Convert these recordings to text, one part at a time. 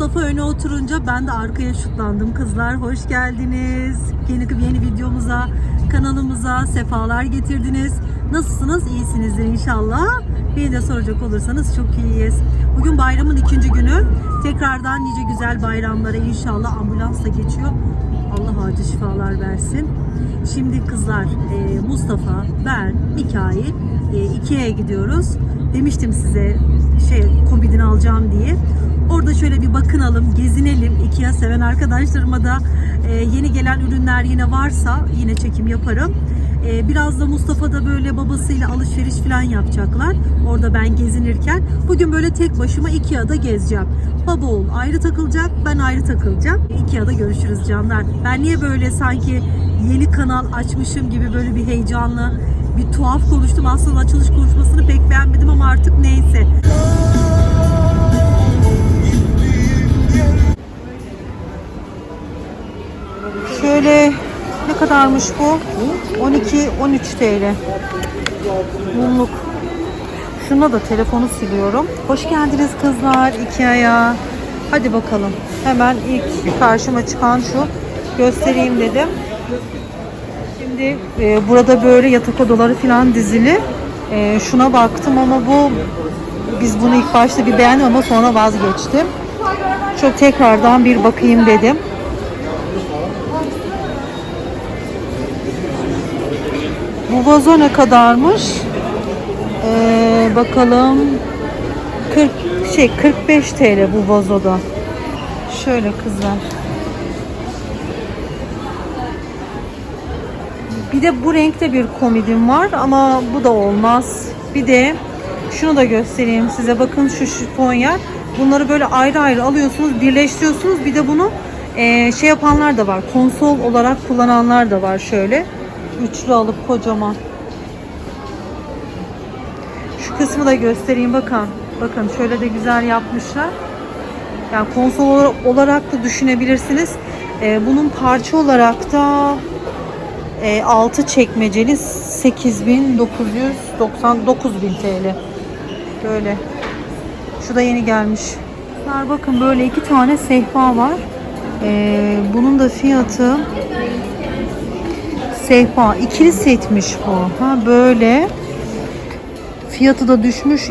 Mustafa öne oturunca ben de arkaya şutlandım kızlar. Hoş geldiniz. Yeni, yeni videomuza, kanalımıza sefalar getirdiniz. Nasılsınız? İyisinizdir inşallah. Beni de soracak olursanız çok iyiyiz. Bugün bayramın ikinci günü. Tekrardan nice güzel bayramlara inşallah ambulansla geçiyor. Allah acil şifalar versin. Şimdi kızlar e, Mustafa, ben, Mikail e, Ikea'ya gidiyoruz. Demiştim size şey kombidini alacağım diye. Orada şöyle bir bakınalım, gezinelim. Ikea seven arkadaşlarıma da e, yeni gelen ürünler yine varsa yine çekim yaparım. E, biraz da Mustafa da böyle babasıyla alışveriş falan yapacaklar. Orada ben gezinirken. Bugün böyle tek başıma Ikea'da gezeceğim. Baba oğul ayrı takılacak, ben ayrı takılacağım. Ikea'da görüşürüz canlar. Ben niye böyle sanki yeni kanal açmışım gibi böyle bir heyecanlı, bir tuhaf konuştum. Aslında açılış konuşmasını pek beğenmedim ama artık neyse. Şöyle ne kadarmış bu? 12-13 TL. Mumluk. Şuna da telefonu siliyorum. Hoş geldiniz kızlar Ikea'ya. Hadi bakalım. Hemen ilk karşıma çıkan şu. Göstereyim dedim. Şimdi e, burada böyle yatak odaları falan dizili. E, şuna baktım ama bu biz bunu ilk başta bir beğendim ama sonra vazgeçtim. Çok tekrardan bir bakayım dedim. Bu vazo ne kadarmış? Ee, bakalım 40 şey 45 TL bu vazoda. Şöyle kızlar. Bir de bu renkte bir komedim var ama bu da olmaz. Bir de şunu da göstereyim size. Bakın şu şifon yer. Bunları böyle ayrı ayrı alıyorsunuz, birleştiriyorsunuz. Bir de bunu eee, şey yapanlar da var. Konsol olarak kullananlar da var şöyle. Üçlü alıp kocaman. Şu kısmı da göstereyim bakın. Bakın şöyle de güzel yapmışlar. Yani konsol olarak- da düşünebilirsiniz. Ee, bunun parça olarak da e, 6 çekmeceli 8999 bin TL. Böyle. Şu da yeni gelmiş. Bakın böyle iki tane sehpa var. Ee, bunun da fiyatı sehpa ikili setmiş bu. Ha böyle. Fiyatı da düşmüş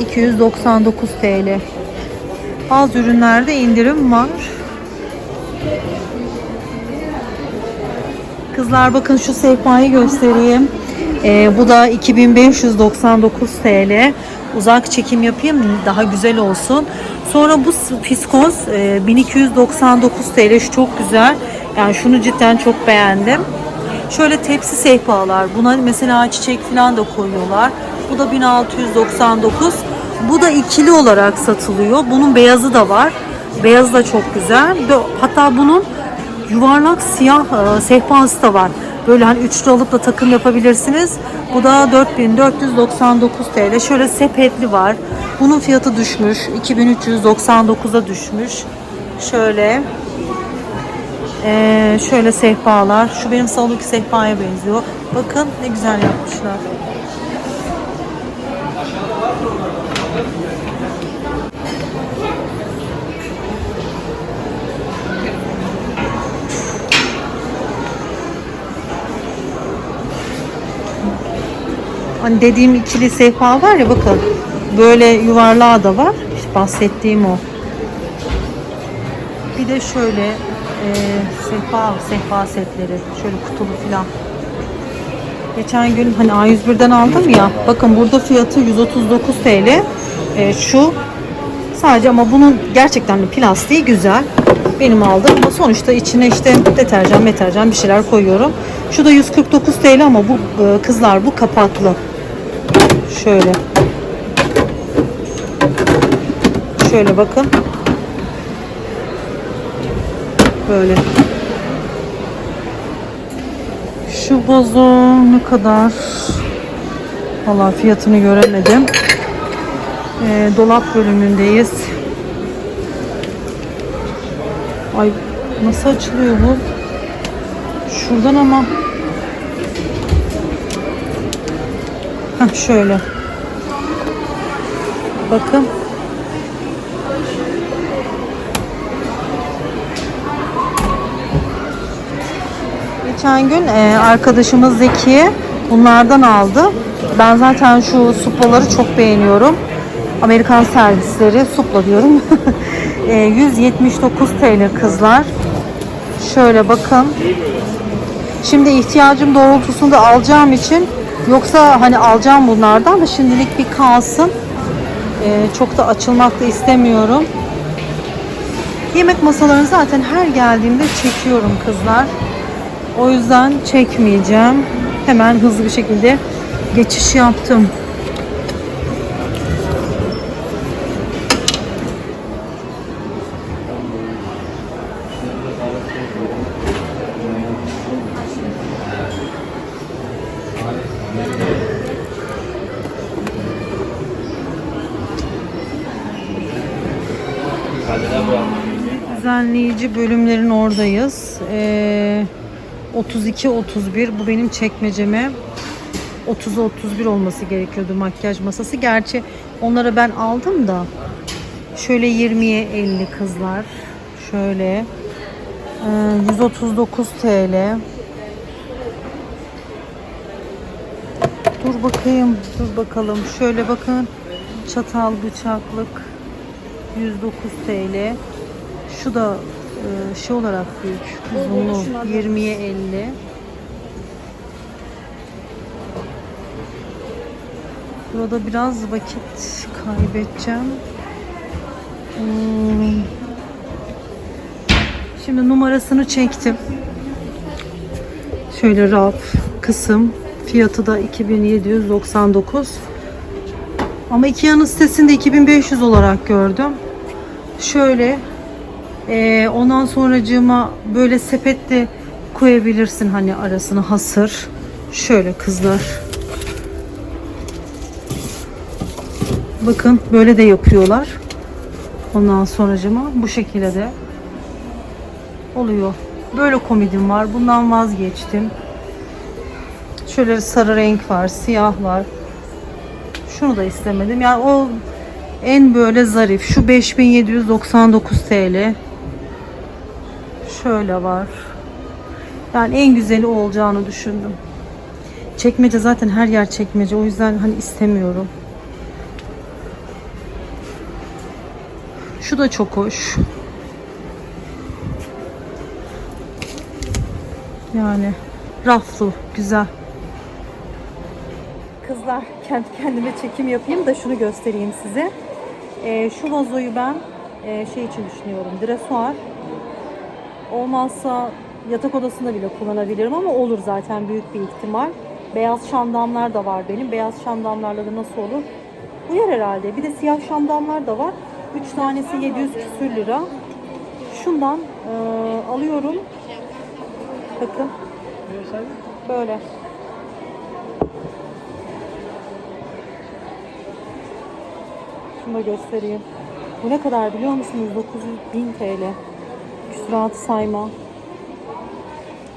2299 TL. Bazı ürünlerde indirim var. Kızlar bakın şu sehpayı göstereyim. Ee, bu da 2599 TL. Uzak çekim yapayım daha güzel olsun. Sonra bu fiskoz e, 1299 TL. Şu çok güzel. Yani şunu cidden çok beğendim. Şöyle tepsi sehpalar. Buna mesela çiçek falan da koyuyorlar. Bu da 1699. Bu da ikili olarak satılıyor. Bunun beyazı da var. Beyazı da çok güzel. Hatta bunun yuvarlak siyah e, sehpası da var. Böyle hani üçlü alıp da takım yapabilirsiniz. Bu da 4499 TL. Şöyle sepetli var. Bunun fiyatı düşmüş. 2399'a düşmüş. Şöyle. Ee, şöyle sehpalar. Şu benim salondaki sehpaya benziyor. Bakın ne güzel yapmışlar. Hani dediğim ikili sehpa var ya bakın. Böyle yuvarlağı da var. İşte bahsettiğim o. Bir de şöyle e, sehpa, sehpa setleri. Şöyle kutulu falan. Geçen gün hani A101'den aldım ya. Bakın burada fiyatı 139 TL. E, şu sadece ama bunun gerçekten de plastiği güzel. Benim aldığım ama sonuçta içine işte deterjan, meterjan bir şeyler koyuyorum. Şu da 149 TL ama bu e, kızlar bu kapaklı. Şöyle. Şöyle bakın. Böyle. Şu vazo ne kadar? Valla fiyatını göremedim. Ee, dolap bölümündeyiz. Ay nasıl açılıyor bu? Şuradan ama. Heh, şöyle. Bakın. Geçen gün e, arkadaşımız Zeki bunlardan aldı. Ben zaten şu suplaları çok beğeniyorum. Amerikan servisleri supla diyorum. E, 179 TL kızlar. Şöyle bakın. Şimdi ihtiyacım doğrultusunda alacağım için yoksa hani alacağım bunlardan da şimdilik bir kalsın. E, çok da açılmak da istemiyorum. Yemek masalarını zaten her geldiğimde çekiyorum kızlar. O yüzden çekmeyeceğim. Hemen hızlı bir şekilde geçiş yaptım. Düzenleyici bölümlerin oradayız. Ee, 32-31 bu benim çekmeceme 30-31 olması gerekiyordu makyaj masası. Gerçi onlara ben aldım da şöyle 20'ye 50 kızlar. Şöyle ee, 139 TL. Dur bakayım, dur bakalım. Şöyle bakın. Çatal bıçaklık 109 TL. Şu da e, şey olarak büyük. Uzunluğu 20'ye 50. Burada biraz vakit kaybedeceğim. Hmm. Şimdi numarasını çektim. Şöyle raf kısım. Fiyatı da 2799. Ama Ikea'nın sitesinde 2500 olarak gördüm. Şöyle ee, ondan sonracığıma böyle sepette koyabilirsin hani arasına hasır. Şöyle kızlar. Bakın böyle de yapıyorlar. Ondan sonracığıma bu şekilde de oluyor. Böyle komedim var. Bundan vazgeçtim. Şöyle sarı renk var, siyah var. Şunu da istemedim. Yani o en böyle zarif. Şu 5799 TL. Şöyle var. Yani en güzeli olacağını düşündüm. Çekmece zaten her yer çekmece. O yüzden hani istemiyorum. Şu da çok hoş. Yani raflı, güzel. Kızlar kendi kendime çekim yapayım da şunu göstereyim size. Ee, şu vazoyu ben e, şey için düşünüyorum. Dresuar. Olmazsa yatak odasında bile kullanabilirim ama olur zaten büyük bir ihtimal. Beyaz şamdanlar da var benim. Beyaz şamdanlarla da nasıl olur? Uyar herhalde. Bir de siyah şamdanlar da var. 3 tanesi 700 küsür lira. Şundan e, alıyorum. Bakın. Böyle. Şunu da göstereyim. Bu ne kadar biliyor musunuz? 900 bin TL. Küsuratı sayma.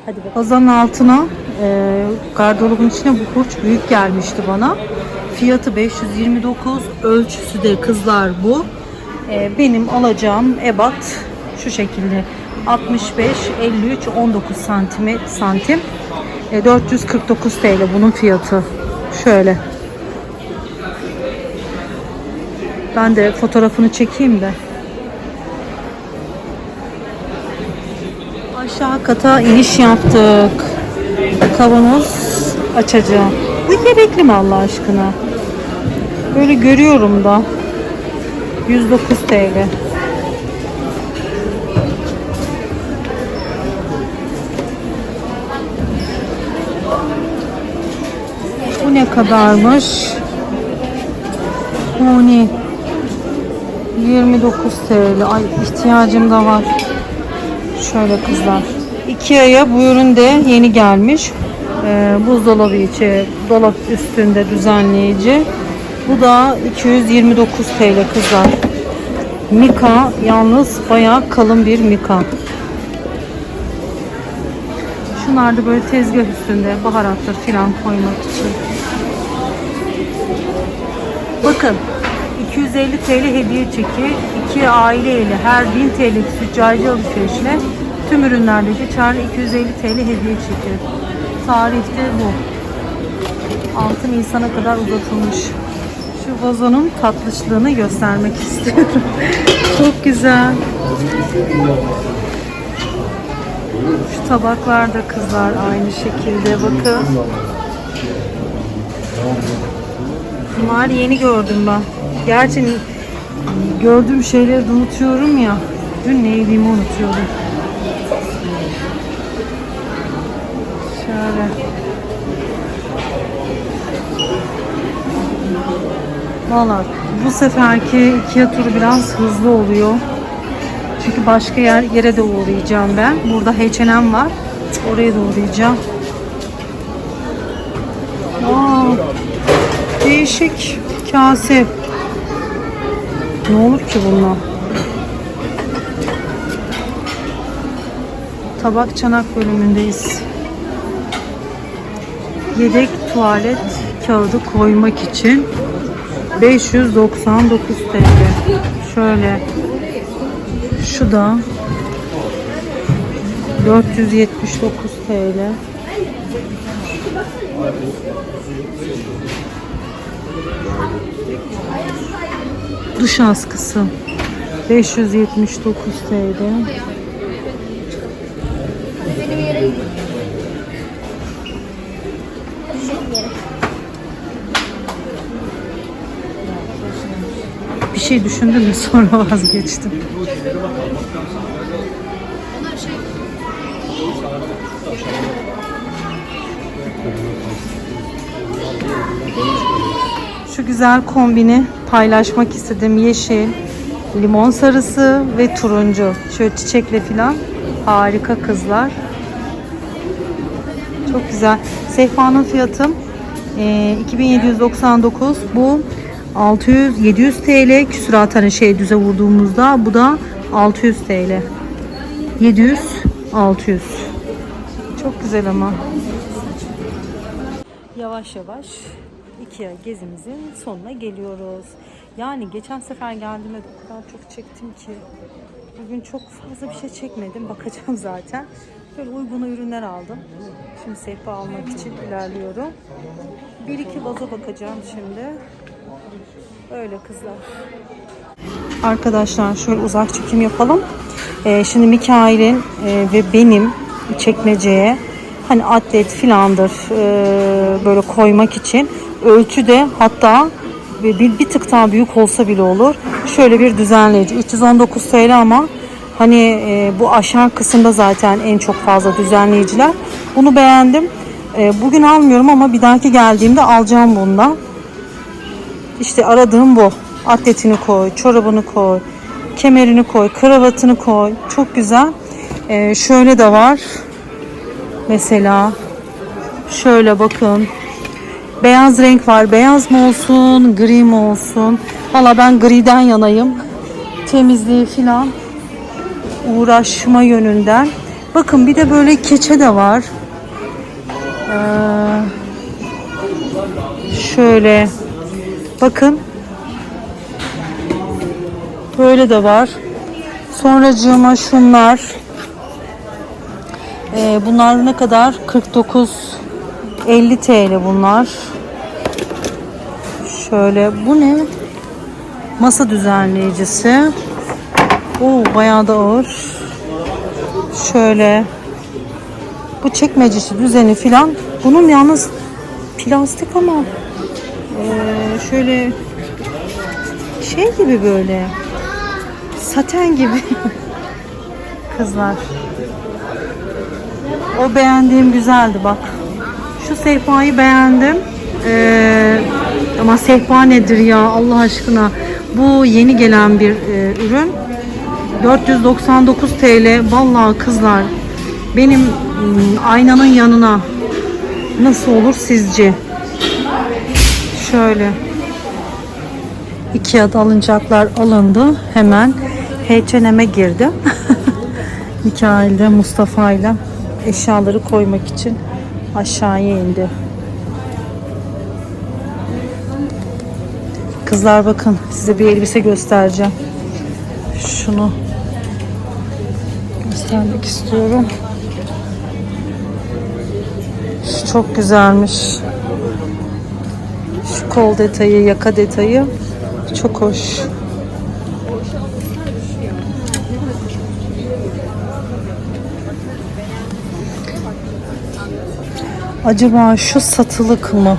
Hadi bakalım. Bazanın altına e, gardırobun içine bu hurç büyük gelmişti bana. Fiyatı 529. Ölçüsü de kızlar bu. E, benim alacağım ebat şu şekilde. 65, 53, 19 santimi, santim. E, 449 TL bunun fiyatı. Şöyle. Ben de fotoğrafını çekeyim de. Aşağı kata iniş yaptık. Kavanoz açacağım. Bu gerekli mi Allah aşkına? Böyle görüyorum da. 109 TL. Bu ne kadarmış? Bu ne? 29 TL. Ay ihtiyacım da var. Şöyle kızlar. Ikea'ya bu ürün de yeni gelmiş. Ee, buzdolabı içi, dolap üstünde düzenleyici. Bu da 229 TL kızlar. Mika yalnız bayağı kalın bir mika. Şunlar da böyle tezgah üstünde baharatlar filan koymak için. Bakın 250 TL hediye çeki iki aileyle her 1000 TL'lik züccaci alışverişine Tüm ürünlerdeki çağrı 250 TL hediye çeki. Tarihte bu. 6 Nisan'a kadar uzatılmış. Şu vazonun tatlışlığını göstermek istiyorum. Çok güzel. Şu tabaklar da kızlar aynı şekilde bakın. Bunlar yeni gördüm ben. Gerçi gördüğüm şeyleri de unutuyorum ya. Dün ne yediğimi unutuyorum. Şöyle. Valla bu seferki Ikea turu biraz hızlı oluyor. Çünkü başka yer, yere de uğrayacağım ben. Burada H&M var. Oraya da uğrayacağım. Aa, değişik kase. Ne olur ki bunlar? Tabak çanak bölümündeyiz. Yedek tuvalet kağıdı koymak için 599 TL. Şöyle şu da 479 TL. Duş askısı 579 TL. Bir şey düşündüm de sonra vazgeçtim. Şu güzel kombini paylaşmak istedim. Yeşil, limon sarısı ve turuncu. Şöyle çiçekle falan. Harika kızlar. Çok güzel. Sehpanın fiyatım e, 2799. Bu 600 700 TL küsurat hani şey düze vurduğumuzda bu da 600 TL. 700 600. Çok güzel ama. Yavaş yavaş Ikea gezimizin sonuna geliyoruz. Yani geçen sefer geldiğimde de o kadar çok çektim ki bugün çok fazla bir şey çekmedim. Bakacağım zaten. Böyle uygun ürünler aldım. Şimdi sehpa almak için ilerliyorum. Bir iki vaza bakacağım şimdi. Öyle kızlar. Arkadaşlar şöyle uzak çekim yapalım. Ee, şimdi Mikail'in e, ve benim çekmeceye hani atlet filandır e, böyle koymak için ölçü de hatta bir, bir, tık daha büyük olsa bile olur. Şöyle bir düzenleyici. 319 TL ama hani e, bu aşağı kısımda zaten en çok fazla düzenleyiciler. Bunu beğendim. E, bugün almıyorum ama bir dahaki geldiğimde alacağım bundan. İşte aradığım bu. Atletini koy, çorabını koy, kemerini koy, kravatını koy. Çok güzel. Ee, şöyle de var. Mesela şöyle bakın. Beyaz renk var. Beyaz mı olsun, gri mi olsun? Valla ben griden yanayım. Temizliği filan uğraşma yönünden. Bakın bir de böyle keçe de var. Ee, şöyle Bakın. Böyle de var. Sonracığıma şunlar. Ee, bunlar ne kadar? 49 50 TL bunlar. Şöyle bu ne? Masa düzenleyicisi. Oo bayağı da ağır. Şöyle bu çekmecesi düzeni filan. Bunun yalnız plastik ama ee, şöyle şey gibi böyle saten gibi kızlar o beğendiğim güzeldi bak şu sehpayı beğendim ee, ama sehpa nedir ya Allah aşkına bu yeni gelen bir e, ürün 499 TL vallahi kızlar benim ım, aynanın yanına nasıl olur sizce Şöyle. Ikea'da alınacaklar alındı. Hemen H&M'e girdim. Mikail'de Mustafa'yla eşyaları koymak için aşağıya indi. Kızlar bakın size bir elbise göstereceğim. Şunu göstermek istiyorum. Şu çok güzelmiş. Şu kol detayı, yaka detayı çok hoş. Acaba şu satılık mı?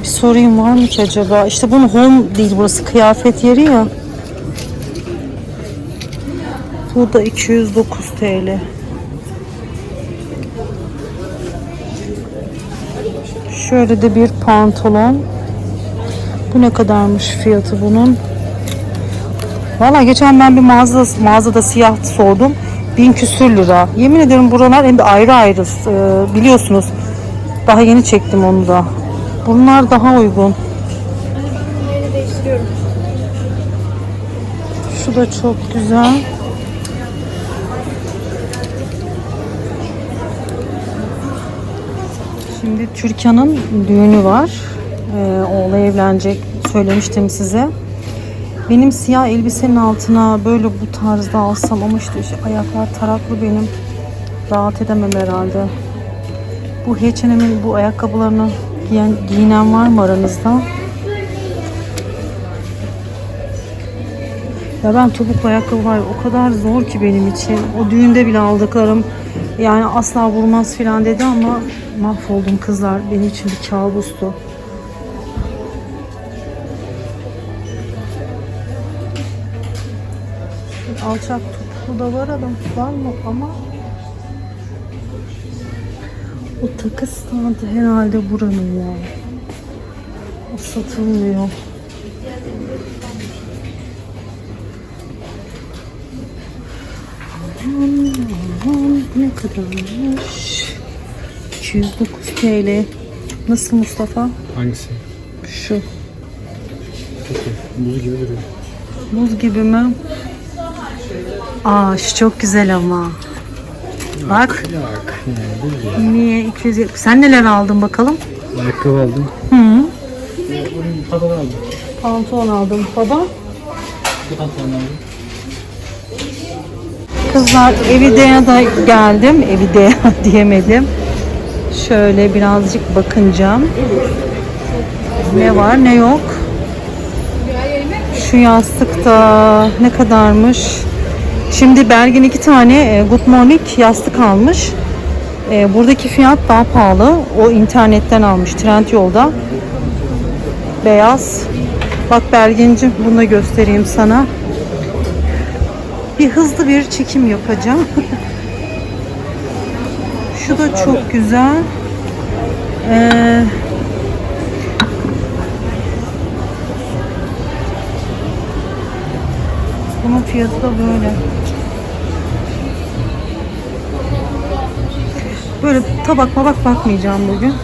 Bir sorayım var mı ki acaba? İşte bunun home değil burası kıyafet yeri ya. Bu da 209 TL. Şöyle de bir pantolon. Bu ne kadarmış fiyatı bunun? Valla geçen ben bir mağazada, mağazada siyah sordum. Bin küsür lira. Yemin ederim buralar hem de ayrı ayrı e, biliyorsunuz. Daha yeni çektim onu da. Bunlar daha uygun. Şu da çok güzel. Şimdi Türkan'ın düğünü var. Ee, oğlu evlenecek. Söylemiştim size. Benim siyah elbisenin altına böyle bu tarzda alsam ama işte, işte ayaklar taraklı benim. Rahat edemem herhalde. Bu H&M'in bu ayakkabılarını giyen, giyinen var mı aranızda? Ya ben topuklu ayakkabı var o kadar zor ki benim için. O düğünde bile aldıklarım yani asla vurmaz filan dedi ama mahvoldum kızlar. Benim için bir kabustu. Alçak topuklu da var adam var mı ama o takı standı herhalde buranın ya. O satılmıyor. Ne kadarmış? 209 TL. Nasıl Mustafa? Hangisi? Şu. Çok iyi. Buz gibi duruyor. Buz gibi mi? Aa şu çok güzel ama. Bak. Yok. Yani. Niye 270? Sen neler aldın bakalım? Ayakkabı aldım. Hı. Bunun pantolon aldım. Pantolon aldım. Baba? Pantolon aldım. Kızlar Evide'ye da geldim. Evide diyemedim. Şöyle birazcık bakınca. Ne var ne yok. Şu yastık da ne kadarmış? Şimdi Bergin iki tane e, Good Morning yastık almış. E, Buradaki fiyat daha pahalı. O internetten almış Trendyol'da. Beyaz. Bak Bergin'cim bunu da göstereyim sana. Bir hızlı bir çekim yapacağım. Şu da çok güzel. Ee, bunun fiyatı da böyle. Böyle tabak mabak bakmayacağım bugün.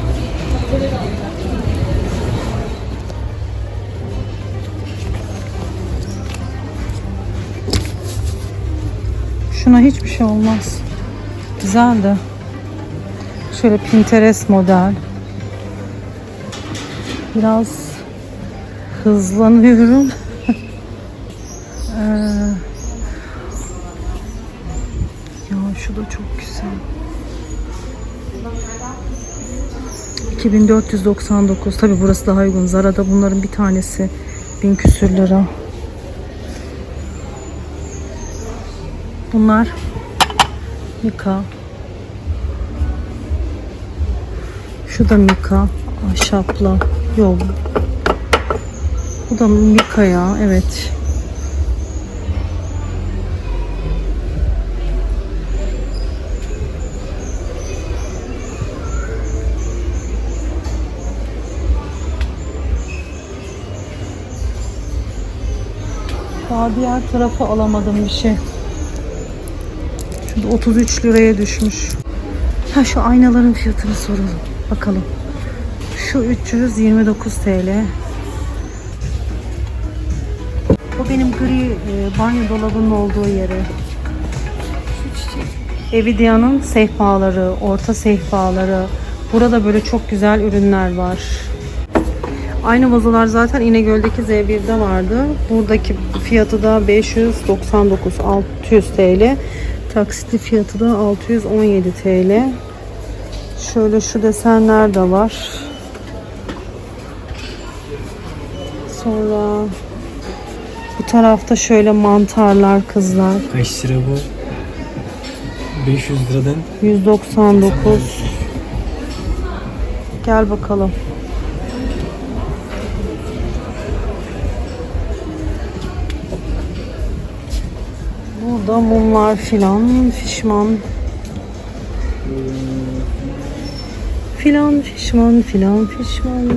Şuna hiçbir şey olmaz. Güzel de. Şöyle Pinterest model. Biraz hızlanıyorum. Ee, ya şu da çok güzel. 2499. Tabi burası daha uygun. Zara'da bunların bir tanesi 1000 küsür lira. Bunlar Mika. Şu da Mika. Ahşapla. Yok. Bu da Mika ya. Evet. Daha diğer tarafı alamadım bir şey. Şurada 33 liraya düşmüş. Ha şu aynaların fiyatını soralım. Bakalım. Şu 329 TL. O benim gri e, banyo dolabının olduğu yeri. Evidia'nın sehpaları, orta sehpaları. Burada böyle çok güzel ürünler var. Aynı vazolar zaten İnegöl'deki Z1'de vardı. Buradaki fiyatı da 599 600 TL. Taksitli fiyatı da 617 TL. Şöyle şu desenler de var. Sonra bu tarafta şöyle mantarlar kızlar. Kaç lira bu? 500 liradan 199. Gel bakalım. Burada mumlar filan, fişman. Filan, fişman, filan, fişman.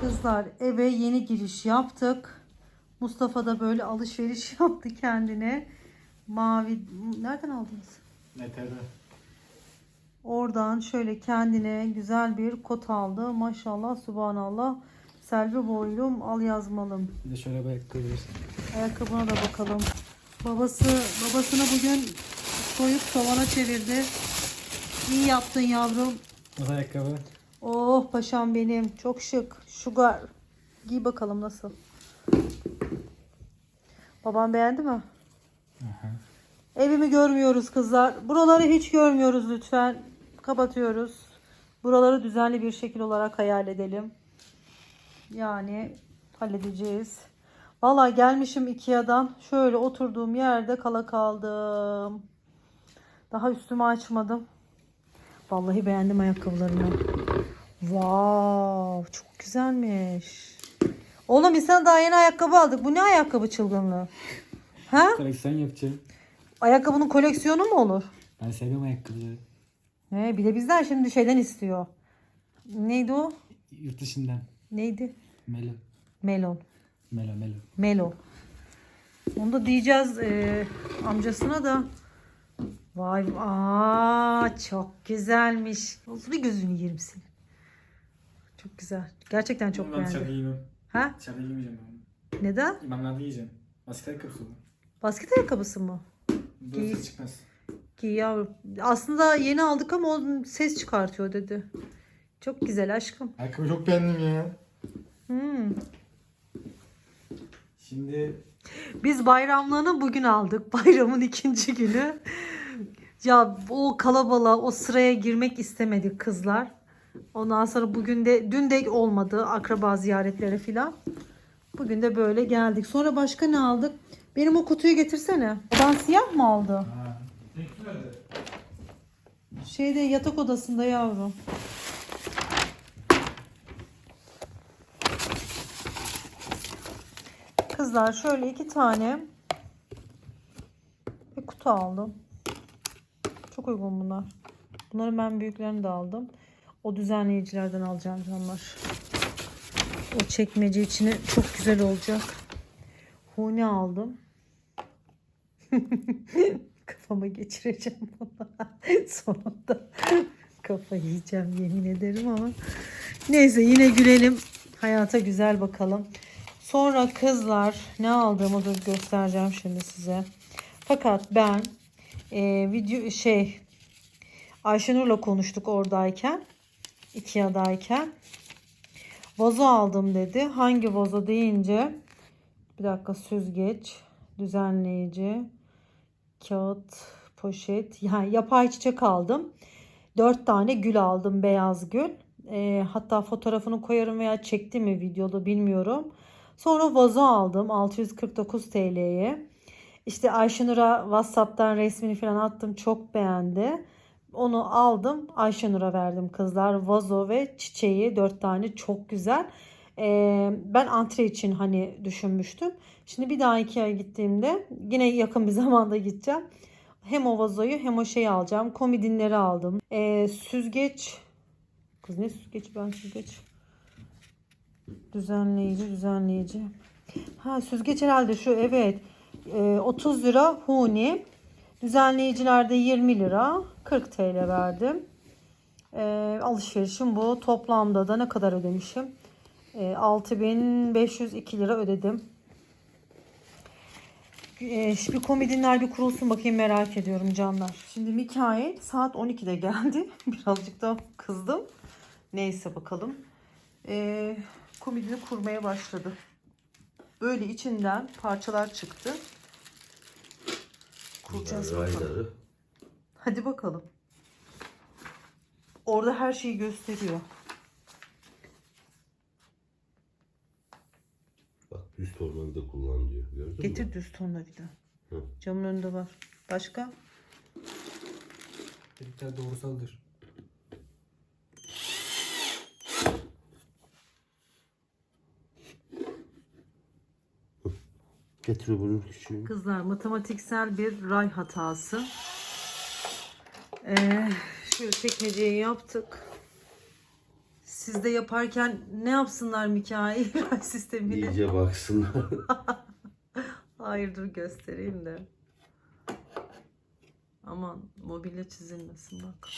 Kızlar eve yeni giriş yaptık. Mustafa da böyle alışveriş yaptı kendine. Mavi nereden aldınız? Neterde. Oradan şöyle kendine güzel bir kot aldı. Maşallah subhanallah. Selvi boylum al yazmalım. Bir de şöyle bir ayakkabı. Ayakkabına da bakalım. Babası babasını bugün soyup tavana çevirdi. İyi yaptın yavrum. Nasıl ayakkabı? Oh paşam benim. Çok şık. Sugar. Giy bakalım nasıl. Babam beğendi mi? Evimi görmüyoruz kızlar. Buraları hiç görmüyoruz lütfen. Kapatıyoruz. Buraları düzenli bir şekil olarak hayal edelim. Yani halledeceğiz. Vallahi gelmişim Ikea'dan. Şöyle oturduğum yerde kala kaldım. Daha üstümü açmadım. Vallahi beğendim ayakkabılarını. Wow, çok güzelmiş. Oğlum biz sana daha yeni ayakkabı aldık. Bu ne ayakkabı çılgınlığı? Ha? Koleksiyon yapacağım. Ayakkabının koleksiyonu mu olur? Ben seviyorum ayakkabıları. He, bir de bizden şimdi şeyden istiyor. Neydi o? Yurt dışından. Neydi? Melo. Melon. Melo melo. Melo. Onu da diyeceğiz e, amcasına da. Vay aa çok güzelmiş. Bir gözünü yerim seni. Çok güzel. Gerçekten çok Ben beğendim. giymem. Ha? Dışarıda giymeyeceğim ben. Neden? İmamlarda yiyeceğim. Basket ayakkabısı bu. Basket ayakkabısı mı? Böyle Giy. ses çıkmaz. Ki yavrum. Aslında yeni aldık ama o ses çıkartıyor dedi. Çok güzel aşkım. Ayakkabı çok beğendim ya. Hmm. Şimdi Biz bayramlığını bugün aldık. Bayramın ikinci günü. Ya o kalabalığa, o sıraya girmek istemedik kızlar. Ondan sonra bugün de, dün de olmadı akraba ziyaretleri filan. Bugün de böyle geldik. Sonra başka ne aldık? Benim o kutuyu getirsene. Odan siyah mı aldı? ha. Şeyde yatak odasında yavrum. Kızlar şöyle iki tane bir kutu aldım. Çok uygun bunlar. Bunların ben büyüklerini de aldım. O düzenleyicilerden alacağım canlar. O çekmece içine çok güzel olacak. Huni aldım. Kafama geçireceğim bunu. Sonunda kafa yiyeceğim yemin ederim ama. Neyse yine gülelim. Hayata güzel bakalım. Sonra kızlar ne aldığımı da göstereceğim şimdi size. Fakat ben e, video şey Ayşenur'la konuştuk oradayken. Ikea'dayken. Vazo aldım dedi. Hangi vazo deyince bir dakika süzgeç, düzenleyici, kağıt, poşet. Yani yapay çiçek aldım. Dört tane gül aldım. Beyaz gül. Ee, hatta fotoğrafını koyarım veya çekti mi videoda bilmiyorum. Sonra vazo aldım 649 TL'ye. İşte Ayşenur'a WhatsApp'tan resmini falan attım. Çok beğendi. Onu aldım. Ayşenur'a verdim kızlar. Vazo ve çiçeği dört tane çok güzel. Ee, ben antre için hani düşünmüştüm. Şimdi bir daha iki ay gittiğimde yine yakın bir zamanda gideceğim. Hem o vazoyu hem o şeyi alacağım. Komodinleri aldım. Ee, süzgeç. Kız ne süzgeç ben süzgeç. Düzenleyici düzenleyici. Ha süzgeç herhalde şu evet. Ee, 30 lira huni. Düzenleyicilerde 20 lira. 40 TL verdim. Ee, alışverişim bu. Toplamda da ne kadar ödemişim? E, 6502 lira ödedim. E, bir komedinler bir kurulsun bakayım merak ediyorum canlar. Şimdi Mikail saat 12'de geldi. Birazcık da kızdım. Neyse bakalım. E, komedini kurmaya başladı. Böyle içinden parçalar çıktı. Kuracağız bakalım. Hadi bakalım. Orada her şeyi gösteriyor. Bak düz tornavida kullan diyor. Gördün mü? Getir düz tornavida. Hı. Camın önünde var. Başka? Delikler doğrusaldır. Getir bunun küçüğünü. Kızlar matematiksel bir ray hatası. Ee, şöyle çekmeceyi yaptık. Siz de yaparken ne yapsınlar Mikail sistemini? İyice baksınlar. Hayır dur göstereyim de. Aman mobilya çizilmesin bak.